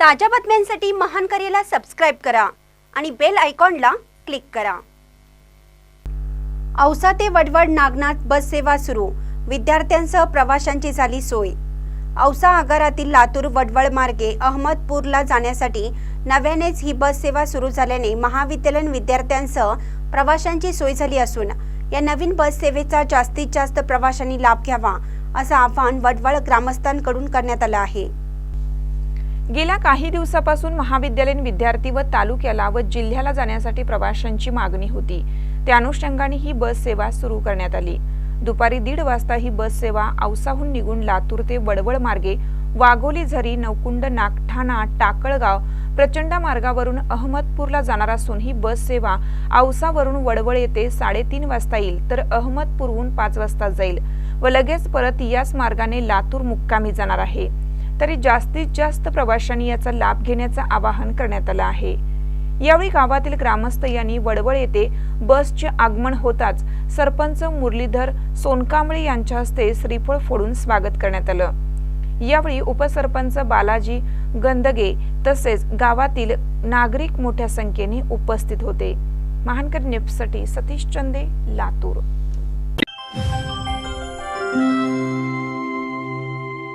ताज्या बातम्यांसाठी महान करेला सबस्क्राईब करा आणि बेल आयकॉनला क्लिक करा. औसा ते वडवड नागनाथ बस सेवा सुरू. विद्यार्थ्यांसह प्रवाशांची झाली सोय. औसा आगारातील लातूर वडवळ मार्गे अहमदपूरला जाण्यासाठी नव्यानेच ही बस सेवा सुरू झाल्याने महाविद्यालयीन विद्यार्थ्यांसह प्रवाशांची सोय झाली असून या नवीन बस सेवेचा जास्तीत जास्त प्रवाशांनी लाभ घ्यावा असं आवाहन वडवळ ग्रामस्थांकडून करण्यात आलं आहे. गेल्या काही दिवसापासून महाविद्यालयीन विद्यार्थी व तालुक्याला व जिल्ह्याला जाण्यासाठी प्रवाशांची मागणी होती. त्या अनुषंगाने ही बस सेवा सुरू करण्यात आली. दुपारी दीड वाजता ही बस सेवा औसाहून निघून लातूर ते वडवळ मार्गे वाघोली झरी नवकुंड नागठाणा टाकळगाव प्रचंड मार्गावरून अहमदपूरला जाणार असून ही बस सेवा औसावरून वडवळ येथे साडेतीन वाजता येईल तर अहमदपूरहून पाच वाजता जाईल व लगेच परत याच मार्गाने लातूर मुक्कामी जाणार आहे. तरी जास्तीत जास्त प्रवाशांनी याचा लाभ घेण्याचं आवाहन करण्यात आलं आहे. यावेळी गावातील ग्रामस्थ यांनी वडवळ येथे बसचे आगमन होताच सरपंच मुरलीधर सोनकांबळे यांच्या हस्ते श्रीफळ फोडून स्वागत करण्यात आलं. यावेळी उपसरपंच बालाजी गंदगे तसेच गावातील नागरिक मोठ्या संख्येने उपस्थित होते. महानकर न्यूजसाठी सतीश चंदे लातूर.